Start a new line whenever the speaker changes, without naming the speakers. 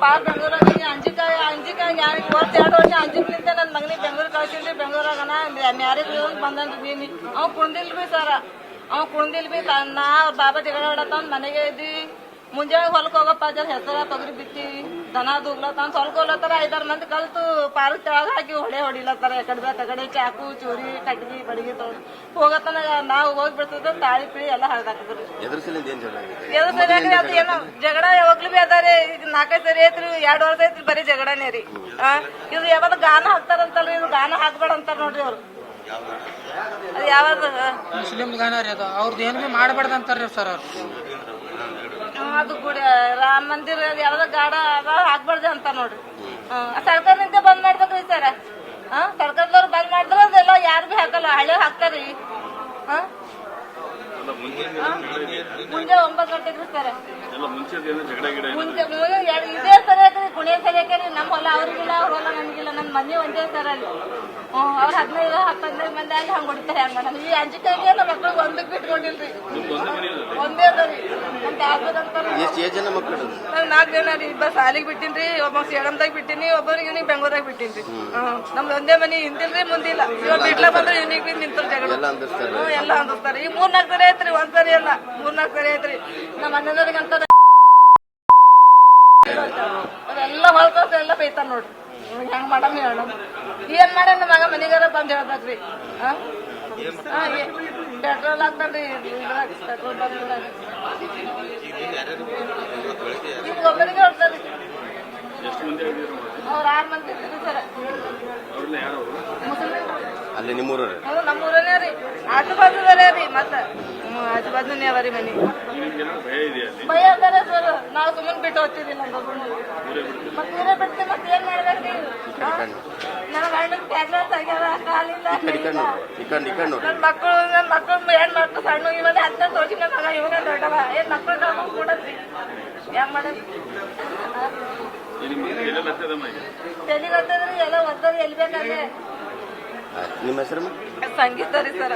ಪಾಪ ಬೆಂಗಳೂರಾಗ ಅಂಜಿಕಾಯಿ ಯಾರು ಇವತ್ತು ನನ್ನ ಮಗನಿಗೆ ಬೆಂಗಳೂರು ಕಳ್ಸಿಲ್ರಿ ಬೆಂಗಳೂರಾಗನ ಮ್ಯಾರೇಜ್ ಬಂದನ್ರಿ ನೀನಿ ಅವ್ ಕುಣ್ದಿಲ್ ಬಿ ಸರ ಅವ್ ಕುಣ್ದಿಲ್ ಬಿ ನಾ ಅವ್ರ ಬಾಬಾ ಜಗಳ ಮನೆಗೆ ಇದ್ದಿ. ಮುಂಜಾನೆ ಹೊಲಕ್ಕೆ ಹೋಗಪ್ಪ ಜರ ಹೆಸರ ತೊಗರಿ ಬಿತ್ತಿ ದನ ದುಗ್ಲತ್ತಾನ ಹೊಲ್ಕ ಹೋಗ್ಲತ್ತಾರ ಐದಾರು ಮಂದಿ ಕಲ್ತು ಪಾರ್ಕ್ ತೆಳಗ ಹಾಕಿ ಹೊಡೆ ಹೊಡಿಲತ್ತಾರ ಎಕಡೆ ಬೇಕ ಕಡೆ ಚಾಕು ಚೂರಿ ಕಟ್ಗಿ ಬಡಗಿ ತೊಗೊಂಡು ಹೋಗತ್ತನ ನಾವು ಹೋಗ್ಬಿಡ್ತದ ತಾಳಿ ಪಿಳಿ ಎಲ್ಲ? ಎದು ಅದು ಏನೋ ಜಗಳ ಯಾವಾಗ್ಲೂ ಬಿ ಅದಾರಿ ಈಗ ನಾಲ್ಕೈದು ಸರಿ ಐತ್ರಿ ಎರಡು ವರ್ಷ ಐತ್ರಿ ಬರೀ ಜಗಳನೇ ರೀ. ಆ, ಇದು ಯಾವಾಗ ಗಾನ ಹಾಕ್ತಾರಂತಲ್ರಿ ಇದು ಗಾನ ಹಾಕ್ಬೇಡ ಅಂತಾರ ನೋಡ್ರಿ ಅವ್ರು. ಅದು ಯಾವಾಗ
ಮುಸ್ಲಿಂ ಗಾನ ರೀ ಅದು ಅವ್ರದ್ದು ಏನು ಬಿ ಮಾಡ್ಬಾರ್ದಂತಾರ್ರಿ ಸರ್ ಅವ್ರು.
ಅದು ಗುಡಿ ರಾಮ ಮಂದಿರ ಯಾವ್ದೋ ಗಾಡ ಅದ ಹಾಕ್ಬಾರ್ದು ಅಂತ ನೋಡ್ರಿ. ಸರ್ಕಾರದಿಂದ ಬಂದ್ ಮಾಡ್ಬೇಕ್ರಿ ಸರ್. ಹಾ ಸರ್ಕಾರದವ್ರು ಬಂದ್ ಮಾಡಿದ್ರ ಅದೆಲ್ಲ ಯಾರು ಭೀ ಹಾಕಲ್ಲ ಹಳ್ಳಿ ಹಾಕ್ತಾರಿ. ಹಾ? ಮುಂಜೆ ಒಂಬತ್ತು ಗಂಟೆಗ್ರಿ ಸರ್. ಎರಡು ಇದೇ ಸರಿಯಾಗ್ರಿ ಕುಣಿಯ ಸರಿಯಾಗ್ರಿ ನಮ್ಮ ಹೊಲ ಅವ್ರಿಗಿಲ್ಲ ಅವ್ರ ಹೊಲ ನಮಗಿಲ್ಲ ನನ್ನ ಮನೆ ಒಂದೇ ಸರ್ ಅಲ್ಲಿ. ಹ್ಞೂ ಅವ್ರ ಹದಿನೈದು ಹತ್ತೈದು ಮಂದಿ ಆಗಿ ಹಂಗೆ ಹೊಡಿತಾರೆ ಹಂಗ. ನಮ್ಮ ಈ ಅಂಜಿಕಾಯಿಗೆ ನಮ್ಮ ಮಕ್ಳಿಗೆ ಒಂದಕ್ಕೆ ಬಿಟ್ಕೊಂಡಿಲ್ರಿ. ಒಂದೇ ಅದರಿ ಆಗ್ಬೇಕಂತ
ಏಜ್ ಜನ ಮಕ್ಕಳು
ನಾನು ನಾಲ್ಕು ಜನ ರೀ ಇಬ್ಬ ಸಾಲಿಗೆ ಬಿಟ್ಟಿನ್ರಿ ಒಬ್ಬ ಸೇಡಮ್ದಾಗ ಬಿಟ್ಟಿನಿ ಒಬ್ಬರಿಗೆ ನೀವು ಬೆಂಗಳೂರಾಗ ಬಿಟ್ಟಿನ್ರಿ. ನಮ್ದು ಒಂದೇ ಮನೆ ಹಿಂದಿಲ್ರಿ ಮುಂದಿಲ್ಲ. ಇವಾಗ ಬಿಡ್ಲ ಬಂದ್ರೆ ಇವನಿಗೆ ಬಿ ನಿಂತರು ಜಗಳ.
ಎಲ್ಲ ಅಂದಿರ್ತಾರೆ.
ಹ್ಮ್ ಎಲ್ಲ ಅಂದಿಸ್ತಾರೆ ಈಗ ಮೂರು ನಾಲ್ಕು ಸರಿ ಐತ್ರಿ ಒಂದ್ ಸರಿ ಅಲ್ಲ ಮೂರ್ನಾಲ್ಕು ಸರಿ ಐತ್ರಿ. ನಮ್ಮ ಅಣ್ಣನವ್ರಿಗೆ ಅಂತ ಅದೆಲ್ಲ ಹೊಲ್ಕೋಸ ಎಲ್ಲ ಬೈತಾರ ನೋಡ್ರಿ. ಹೆಂಗ್ ಮಾಡಮ್ ಹೇಳ. ಏನ್ ಮಾಡ ನಮ್ಮ ಮಗ ಮನೆಗಾರ ಬಂದ್ ಹೇಳ್ಬೇಕ್ರಿ ಪೆಟ್ರೋಲ್ ಹಾಕ್ತಾರ್ರಿ ಪೆಟ್ರೋಲ್ ಬಂದಾಗ
ಅಲ್ಲಿ
ನಿಮ್ಮೂರ ನಮ್ಮೂರನೇ ರೀ. ಆಜು ಬಾಜುದಲ್ಲೇ ರೀ ಮತ್ತ ಆಜು ಬಾಜುನೇ ಅವರಿ ಮನಿ. ಭಯ ಅದಾರ ಸರ್. ನಾವು ಸುಮ್ಮನೆ ಬಿಟ್ಟು ಹೋಗ್ತಿದ್ದಿಲ್ಲ ಮತ್ತೆ ನೀರೇ ಬಿಡ್ತೀವಿ ಮತ್ತೆ ಏನ್ ಮಾಡ್ಬೇಕು ನನ್ನ ಗಂಡನ ಕಾಲಿಲ್ಲ ನನ್ನ ಮಕ್ಕಳು ನನ್ನ ಮಕ್ಕಳು ಏನ್ ಮಕ್ಕಳು ಸಣ್ಣ ಇವಾಗ ಹದಿನೈದು ವರ್ಷ ಮಗ ದೊಡ್ಡವ ಏನ್ ಮಕ್ಕಳು ಮಾಡೋದು ತಲೆಗೆ ಹತ್ತದ್ರಿ ಎಲ್ಲ ಒತ್ತದ ಎಲ್ಲಿ ಬೇಕಾದ್ರೆ.
ನಿಮ್ಮ ಹೆಸರು
ಸಂಗೀತ ರೀ ಸರ್.